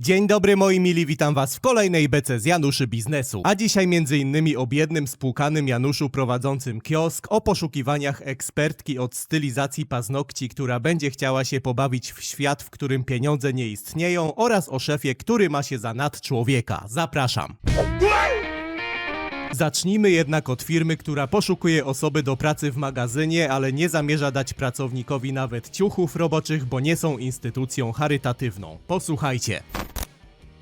Dzień dobry moi mili, witam was w kolejnej bece z Januszy Biznesu. A dzisiaj między innymi o biednym, spłukanym Januszu prowadzącym kiosk, o poszukiwaniach ekspertki od stylizacji paznokci, która będzie chciała się pobawić w świat, w którym pieniądze nie istnieją oraz o szefie, który ma się za nadczłowieka. Zapraszam. Zacznijmy jednak od firmy, która poszukuje osoby do pracy w magazynie, ale nie zamierza dać pracownikowi nawet ciuchów roboczych, bo nie są instytucją charytatywną. Posłuchajcie.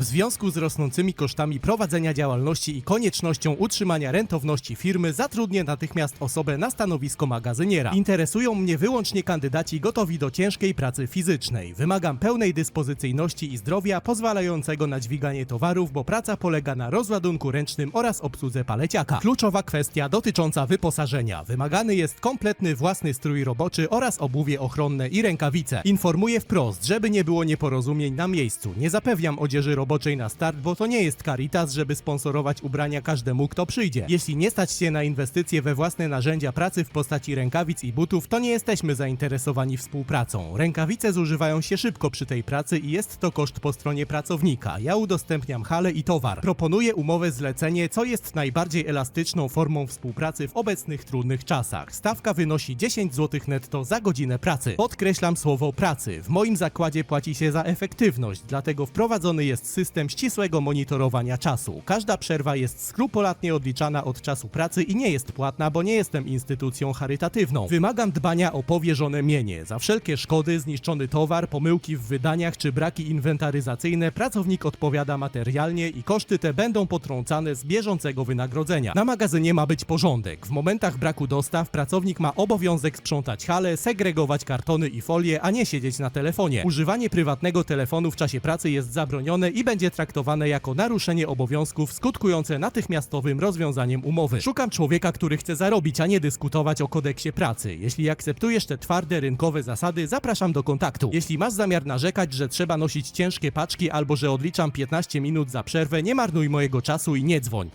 W związku z rosnącymi kosztami prowadzenia działalności i koniecznością utrzymania rentowności firmy zatrudnię natychmiast osobę na stanowisko magazyniera. Interesują mnie wyłącznie kandydaci gotowi do ciężkiej pracy fizycznej. Wymagam pełnej dyspozycyjności i zdrowia pozwalającego na dźwiganie towarów, bo praca polega na rozładunku ręcznym oraz obsłudze paleciaka. Kluczowa kwestia dotycząca wyposażenia. Wymagany jest kompletny własny strój roboczy oraz obuwie ochronne i rękawice. Informuję wprost, żeby nie było nieporozumień na miejscu. Nie zapewniam odzieży roboczej na start, bo to nie jest Caritas, żeby sponsorować ubrania każdemu, kto przyjdzie. Jeśli nie stać się na inwestycje we własne narzędzia pracy w postaci rękawic i butów, to nie jesteśmy zainteresowani współpracą. Rękawice zużywają się szybko przy tej pracy i jest to koszt po stronie pracownika. Ja udostępniam halę i towar. Proponuję umowę zlecenie, co jest najbardziej elastyczną formą współpracy w obecnych trudnych czasach. Stawka wynosi 10 zł netto za godzinę pracy. Podkreślam słowo pracy. W moim zakładzie płaci się za efektywność, dlatego wprowadzony jest system ścisłego monitorowania czasu. Każda przerwa jest skrupulatnie odliczana od czasu pracy i nie jest płatna, bo nie jestem instytucją charytatywną. Wymagam dbania o powierzone mienie. Za wszelkie szkody, zniszczony towar, pomyłki w wydaniach czy braki inwentaryzacyjne pracownik odpowiada materialnie i koszty te będą potrącane z bieżącego wynagrodzenia. Na magazynie ma być porządek. W momentach braku dostaw pracownik ma obowiązek sprzątać halę, segregować kartony i folie, a nie siedzieć na telefonie. Używanie prywatnego telefonu w czasie pracy jest zabronione i będzie traktowane jako naruszenie obowiązków skutkujące natychmiastowym rozwiązaniem umowy. Szukam człowieka, który chce zarobić, a nie dyskutować o kodeksie pracy. Jeśli akceptujesz te twarde rynkowe zasady, zapraszam do kontaktu. Jeśli masz zamiar narzekać, że trzeba nosić ciężkie paczki albo że odliczam 15 minut za przerwę, nie marnuj mojego czasu i nie dzwoń.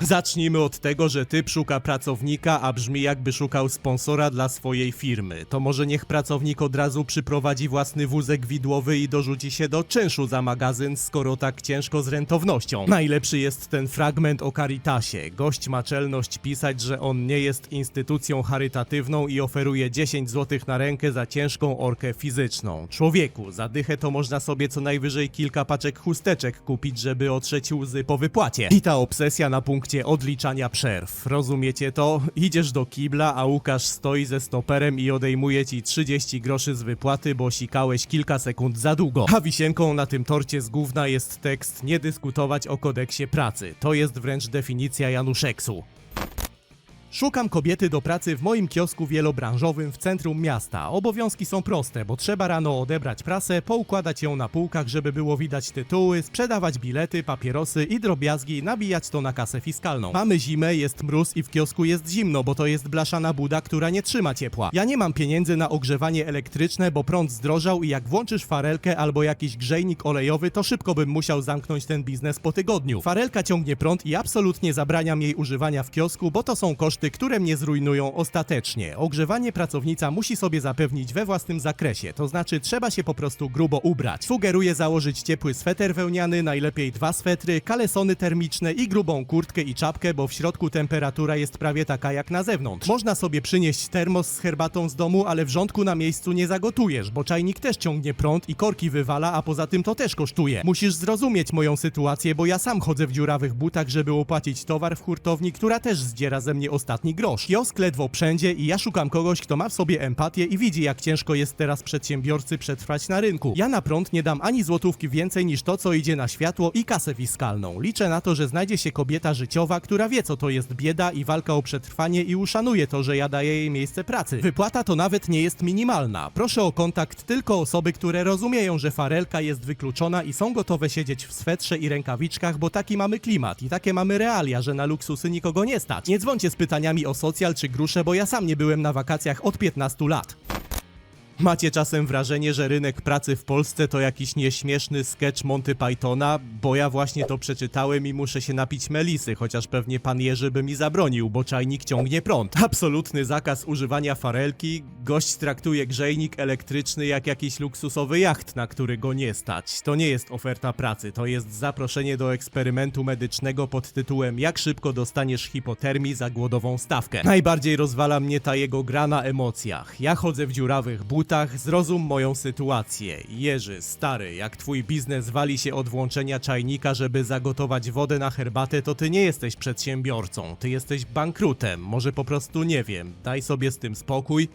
Zacznijmy od tego, że typ szuka pracownika, a brzmi jakby szukał sponsora dla swojej firmy. To może niech pracownik od razu przyprowadzi własny wózek widłowy i dorzuci się do czynszu za magazyn, skoro tak ciężko z rentownością. Najlepszy jest ten fragment o Caritasie. Gość ma czelność pisać, że on nie jest instytucją charytatywną i oferuje 10 zł na rękę za ciężką orkę fizyczną. Człowieku, za dychę to można sobie co najwyżej kilka paczek chusteczek kupić, żeby otrzeć łzy po wypłacie. I ta obsesja na punkcie odliczania przerw. Rozumiecie to? Idziesz do kibla, a Łukasz stoi ze stoperem i odejmuje ci 30 groszy z wypłaty, bo sikałeś kilka sekund za długo. A wisienką na tym torcie z gówna jest tekst nie dyskutować o kodeksie pracy. To jest wręcz definicja Januszeksu. Szukam kobiety do pracy w moim kiosku wielobranżowym w centrum miasta. Obowiązki są proste, bo trzeba rano odebrać prasę, poukładać ją na półkach, żeby było widać tytuły, sprzedawać bilety, papierosy i drobiazgi, nabijać to na kasę fiskalną. Mamy zimę, jest mróz i w kiosku jest zimno, bo to jest blaszana buda, która nie trzyma ciepła. Ja nie mam pieniędzy na ogrzewanie elektryczne, bo prąd zdrożał i jak włączysz farelkę albo jakiś grzejnik olejowy, to szybko bym musiał zamknąć ten biznes po tygodniu. Farelka ciągnie prąd i absolutnie zabraniam jej używania w kiosku, bo to są koszty, które mnie zrujnują ostatecznie. Ogrzewanie pracownica musi sobie zapewnić we własnym zakresie, to znaczy trzeba się po prostu grubo ubrać. Sugeruję założyć ciepły sweter wełniany, najlepiej dwa swetry, kalesony termiczne i grubą kurtkę i czapkę, bo w środku temperatura jest prawie taka jak na zewnątrz. Można sobie przynieść termos z herbatą z domu, ale wrzątku na miejscu nie zagotujesz, bo czajnik też ciągnie prąd i korki wywala, a poza tym to też kosztuje. Musisz zrozumieć moją sytuację, bo ja sam chodzę w dziurawych butach, żeby opłacić towar w hurtowni, która też zdziera ze mnie ostatni grosz. Kiosk ledwo wszędzie i ja szukam kogoś, kto ma w sobie empatię i widzi, jak ciężko jest teraz przedsiębiorcy przetrwać na rynku. Ja na prąd nie dam ani złotówki więcej niż to, co idzie na światło i kasę fiskalną. Liczę na to, że znajdzie się kobieta życiowa, która wie, co to jest bieda i walka o przetrwanie i uszanuje to, że ja daję jej miejsce pracy. Wypłata to nawet nie jest minimalna. Proszę o kontakt tylko osoby, które rozumieją, że farelka jest wykluczona i są gotowe siedzieć w swetrze i rękawiczkach, bo taki mamy klimat i takie mamy realia, że na luksusy nikogo nie stać. Nie dzwońcie z pytaniami o socjal czy grusze, bo ja sam nie byłem na wakacjach od 15 lat. Macie czasem wrażenie, że rynek pracy w Polsce to jakiś nieśmieszny sketch Monty Pythona, bo ja właśnie to przeczytałem i muszę się napić melisy, chociaż pewnie pan Jerzy by mi zabronił, bo czajnik ciągnie prąd. Absolutny zakaz używania farelki, gość traktuje grzejnik elektryczny jak jakiś luksusowy jacht, na który go nie stać. To nie jest oferta pracy, to jest zaproszenie do eksperymentu medycznego pod tytułem Jak szybko dostaniesz hipotermii za głodową stawkę. Najbardziej rozwala mnie ta jego gra na emocjach. Ja chodzę w dziurawych butach, zrozum moją sytuację. Jerzy, stary, jak twój biznes wali się od włączenia czajnika, żeby zagotować wodę na herbatę, to ty nie jesteś przedsiębiorcą, ty jesteś bankrutem. Może po prostu nie wiem. Daj sobie z tym spokój.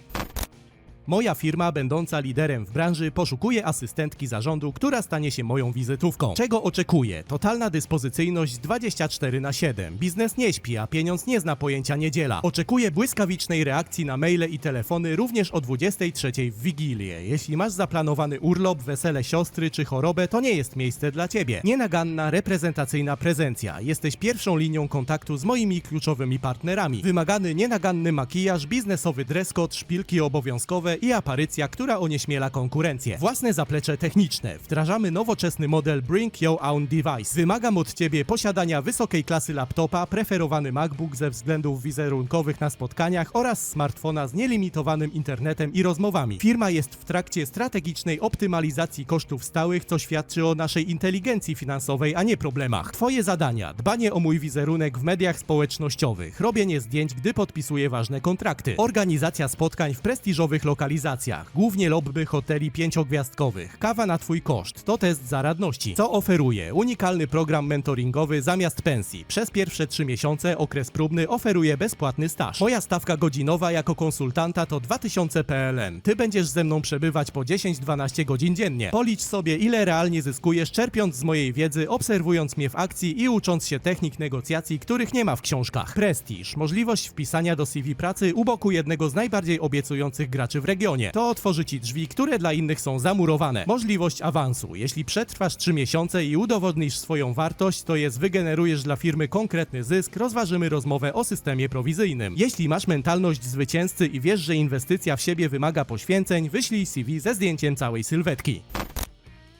Moja firma, będąca liderem w branży, poszukuje asystentki zarządu, która stanie się moją wizytówką. Czego oczekuję? Totalna dyspozycyjność 24 na 7. Biznes nie śpi, a pieniądz nie zna pojęcia niedziela. Oczekuję błyskawicznej reakcji na maile i telefony również o 23 w Wigilię. Jeśli masz zaplanowany urlop, wesele siostry czy chorobę, to nie jest miejsce dla ciebie. Nienaganna, reprezentacyjna prezencja. Jesteś pierwszą linią kontaktu z moimi kluczowymi partnerami. Wymagany nienaganny makijaż, biznesowy dress code, szpilki obowiązkowe i aparycja, która onieśmiela konkurencję. Własne zaplecze techniczne. Wdrażamy nowoczesny model Bring Your Own Device. Wymagam od Ciebie posiadania wysokiej klasy laptopa, preferowany MacBook ze względów wizerunkowych na spotkaniach oraz smartfona z nielimitowanym internetem i rozmowami. Firma jest w trakcie strategicznej optymalizacji kosztów stałych, co świadczy o naszej inteligencji finansowej, a nie problemach. Twoje zadania: dbanie o mój wizerunek w mediach społecznościowych, robienie zdjęć, gdy podpisuję ważne kontrakty, organizacja spotkań w prestiżowych lokalizacjach, głównie lobby hoteli pięciogwiazdkowych, kawa na Twój koszt, to test zaradności. Co oferuję? Unikalny program mentoringowy zamiast pensji. Przez pierwsze 3 miesiące okres próbny oferuje bezpłatny staż. Moja stawka godzinowa jako konsultanta to 2000 PLN. Ty będziesz ze mną przebywać po 10-12 godzin dziennie. Policz sobie, ile realnie zyskujesz, czerpiąc z mojej wiedzy, obserwując mnie w akcji i ucząc się technik negocjacji, których nie ma w książkach. Prestiż, możliwość wpisania do CV pracy u boku jednego z najbardziej obiecujących graczy w regionie. To otworzy ci drzwi, które dla innych są zamurowane. Możliwość awansu. Jeśli przetrwasz 3 miesiące i udowodnisz swoją wartość, to jest wygenerujesz dla firmy konkretny zysk, rozważymy rozmowę o systemie prowizyjnym. Jeśli masz mentalność zwycięzcy i wiesz, że inwestycja w siebie wymaga poświęceń, wyślij CV ze zdjęciem całej sylwetki.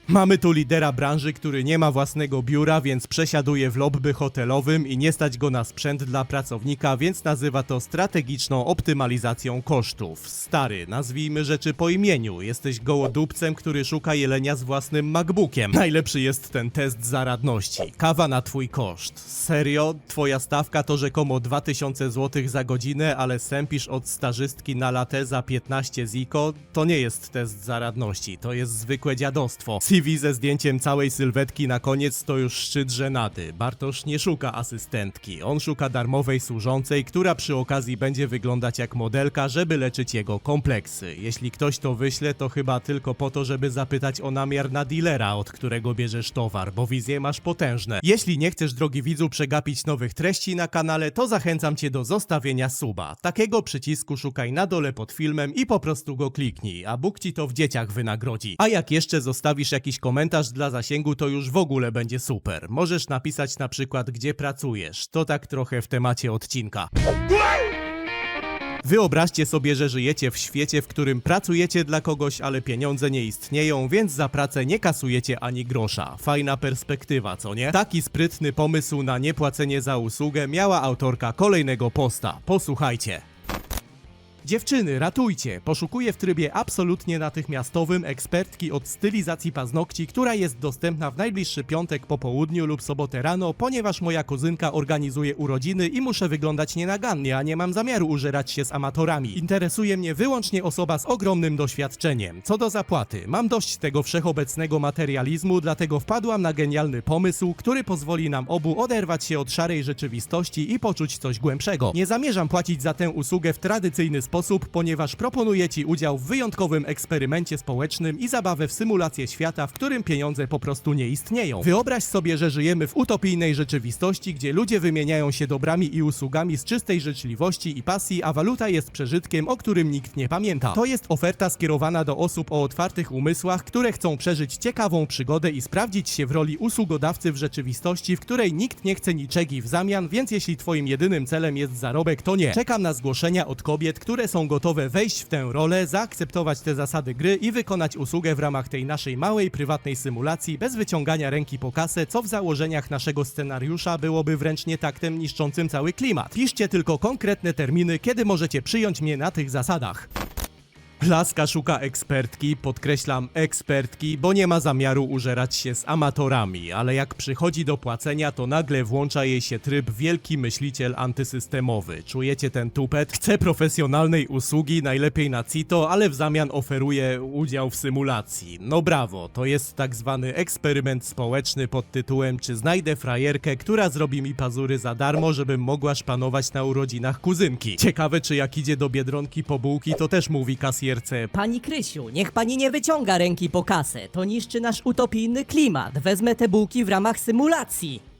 Mamy tu lidera branży, który nie ma własnego biura, więc przesiaduje w lobby hotelowym i nie stać go na sprzęt dla pracownika, więc nazywa to strategiczną optymalizacją kosztów. Stary, nazwijmy rzeczy po imieniu. Jesteś gołodupcem, który szuka jelenia z własnym MacBookiem. Najlepszy jest ten test zaradności. Kawa na twój koszt. Serio? Twoja stawka to rzekomo 2000 zł za godzinę, ale sępisz od stażystki na latę za 15 ziko? To nie jest test zaradności, to jest zwykłe dziadostwo. CV ze zdjęciem całej sylwetki na koniec to już szczyt żenady. Bartosz nie szuka asystentki, on szuka darmowej służącej, która przy okazji będzie wyglądać jak modelka, żeby leczyć jego kompleksy. Jeśli ktoś to wyśle, to chyba tylko po to, żeby zapytać o namiar na dealera, od którego bierzesz towar, bo wizje masz potężne. Jeśli nie chcesz, drogi widzu, przegapić nowych treści na kanale, to zachęcam cię do zostawienia suba. Takiego przycisku szukaj na dole pod filmem i po prostu go kliknij, a Bóg ci to w dzieciach wynagrodzi. A jak jeszcze zostawisz jakiś komentarz dla zasięgu, to już w ogóle będzie super. Możesz napisać na przykład, gdzie pracujesz. To tak trochę w temacie odcinka. Wyobraźcie sobie, że żyjecie w świecie, w którym pracujecie dla kogoś, ale pieniądze nie istnieją, więc za pracę nie kasujecie ani grosza. Fajna perspektywa, co nie? Taki sprytny pomysł na niepłacenie za usługę miała autorka kolejnego posta. Posłuchajcie. Dziewczyny, ratujcie! Poszukuję w trybie absolutnie natychmiastowym ekspertki od stylizacji paznokci, która jest dostępna w najbliższy piątek po południu lub sobotę rano, ponieważ moja kuzynka organizuje urodziny i muszę wyglądać nienagannie, a nie mam zamiaru użerać się z amatorami. Interesuje mnie wyłącznie osoba z ogromnym doświadczeniem. Co do zapłaty, mam dość tego wszechobecnego materializmu, dlatego wpadłam na genialny pomysł, który pozwoli nam obu oderwać się od szarej rzeczywistości i poczuć coś głębszego. Nie zamierzam płacić za tę usługę w tradycyjny sposób, ponieważ proponuję Ci udział w wyjątkowym eksperymencie społecznym i zabawę w symulację świata, w którym pieniądze po prostu nie istnieją. Wyobraź sobie, że żyjemy w utopijnej rzeczywistości, gdzie ludzie wymieniają się dobrami i usługami z czystej życzliwości i pasji, a waluta jest przeżytkiem, o którym nikt nie pamięta. To jest oferta skierowana do osób o otwartych umysłach, które chcą przeżyć ciekawą przygodę i sprawdzić się w roli usługodawcy w rzeczywistości, w której nikt nie chce niczego w zamian, więc jeśli Twoim jedynym celem jest zarobek, to nie. Czekam na zgłoszenia od kobiet, które które są gotowe wejść w tę rolę, zaakceptować te zasady gry i wykonać usługę w ramach tej naszej małej, prywatnej symulacji bez wyciągania ręki po kasę, co w założeniach naszego scenariusza byłoby wręcz nie taktem niszczącym cały klimat. Piszcie tylko konkretne terminy, kiedy możecie przyjąć mnie na tych zasadach. Laska szuka ekspertki, podkreślam ekspertki, bo nie ma zamiaru użerać się z amatorami, ale jak przychodzi do płacenia, to nagle włącza jej się tryb wielki myśliciel antysystemowy. Czujecie ten tupet? Chce profesjonalnej usługi, najlepiej na CITO, ale w zamian oferuje udział w symulacji. No brawo, to jest tak zwany eksperyment społeczny pod tytułem Czy znajdę frajerkę, która zrobi mi pazury za darmo, żebym mogła szpanować na urodzinach kuzynki. Ciekawe, czy jak idzie do Biedronki po bułki, to też mówi Pani Krysiu, niech pani nie wyciąga ręki po kasę. To niszczy nasz utopijny klimat. Wezmę te bułki w ramach symulacji.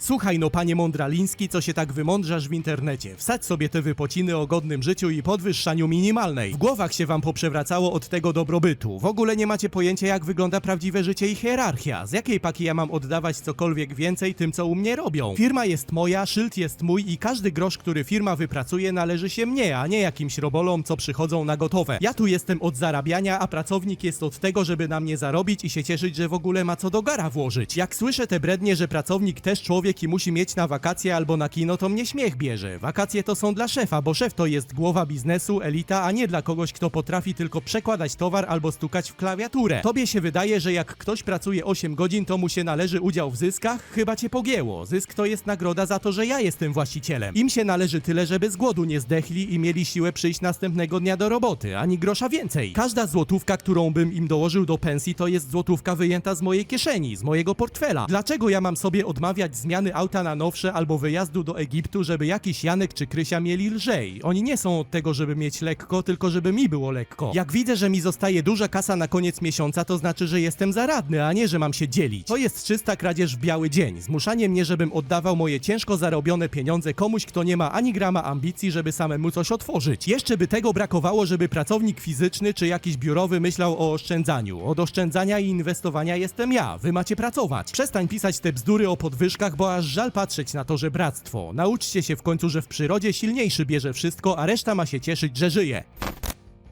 Słuchaj no panie Mądraliński, co się tak wymądrzasz w internecie. Wsadź sobie te wypociny o godnym życiu i podwyższaniu minimalnej. W głowach się wam poprzewracało od tego dobrobytu. W ogóle nie macie pojęcia jak wygląda prawdziwe życie i hierarchia. Z jakiej paki ja mam oddawać cokolwiek więcej tym, co u mnie robią? Firma jest moja, szyld jest mój i każdy grosz, który firma wypracuje należy się mnie, a nie jakimś robolom, co przychodzą na gotowe. Ja tu jestem od zarabiania, a pracownik jest od tego, żeby na mnie zarobić i się cieszyć, że w ogóle ma co do gara włożyć. Jak słyszę te brednie, że pracownik też człowiek i musi mieć na wakacje albo na kino, to mnie śmiech bierze. Wakacje to są dla szefa, bo szef to jest głowa biznesu, elita, a nie dla kogoś, kto potrafi tylko przekładać towar albo stukać w klawiaturę. Tobie się wydaje, że jak ktoś pracuje 8 godzin, to mu się należy udział w zyskach? Chyba cię pogięło. Zysk to jest nagroda za to, że ja jestem właścicielem. Im się należy tyle, żeby z głodu nie zdechli i mieli siłę przyjść następnego dnia do roboty, ani grosza więcej. Każda złotówka, którą bym im dołożył do pensji, to jest złotówka wyjęta z mojej kieszeni, z mojego portfela. Dlaczego ja mam sobie odmawiać auta na nowsze albo wyjazdu do Egiptu, żeby jakiś Janek czy Krysia mieli lżej? Oni nie są od tego, żeby mieć lekko, tylko żeby mi było lekko. Jak widzę, że mi zostaje duża kasa na koniec miesiąca, to znaczy, że jestem zaradny, a nie, że mam się dzielić. To jest czysta kradzież w biały dzień. Zmuszanie mnie, żebym oddawał moje ciężko zarobione pieniądze komuś, kto nie ma ani grama ambicji, żeby samemu coś otworzyć. Jeszcze by tego brakowało, żeby pracownik fizyczny czy jakiś biurowy myślał o oszczędzaniu. Od oszczędzania i inwestowania jestem ja. Wy macie pracować. Przestań pisać te bzdury o podwyżkach, bo aż żal patrzeć na to, że bractwo. Nauczcie się w końcu, że w przyrodzie silniejszy bierze wszystko, a reszta ma się cieszyć, że żyje.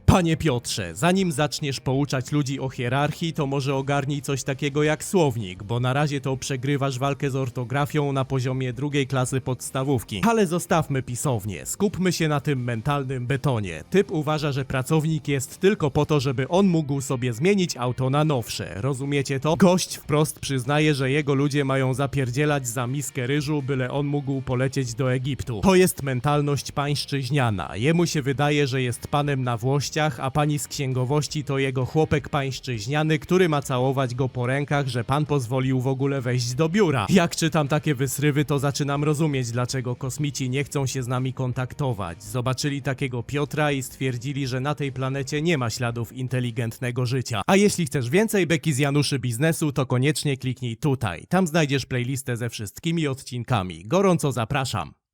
Panie Piotrze, zanim zaczniesz pouczać ludzi o hierarchii, to może ogarnij coś takiego jak słownik, bo na razie to przegrywasz walkę z ortografią na poziomie drugiej klasy podstawówki. Ale zostawmy pisownię, skupmy się na tym mentalnym betonie. Typ uważa, że pracownik jest tylko po to, żeby on mógł sobie zmienić auto na nowsze. Rozumiecie to? Gość wprost przyznaje, że jego ludzie mają zapierdzielać za miskę ryżu, byle on mógł polecieć do Egiptu. To jest mentalność pańszczyźniana. Jemu się wydaje, że jest panem na a pani z księgowości to jego chłopek pańszczyźniany, który ma całować go po rękach, że pan pozwolił w ogóle wejść do biura. Jak czytam takie wysrywy, to zaczynam rozumieć, dlaczego kosmici nie chcą się z nami kontaktować. Zobaczyli takiego Piotra i stwierdzili, że na tej planecie nie ma śladów inteligentnego życia. A jeśli chcesz więcej beki z Januszy biznesu, to koniecznie kliknij tutaj. Tam znajdziesz playlistę ze wszystkimi odcinkami. Gorąco zapraszam.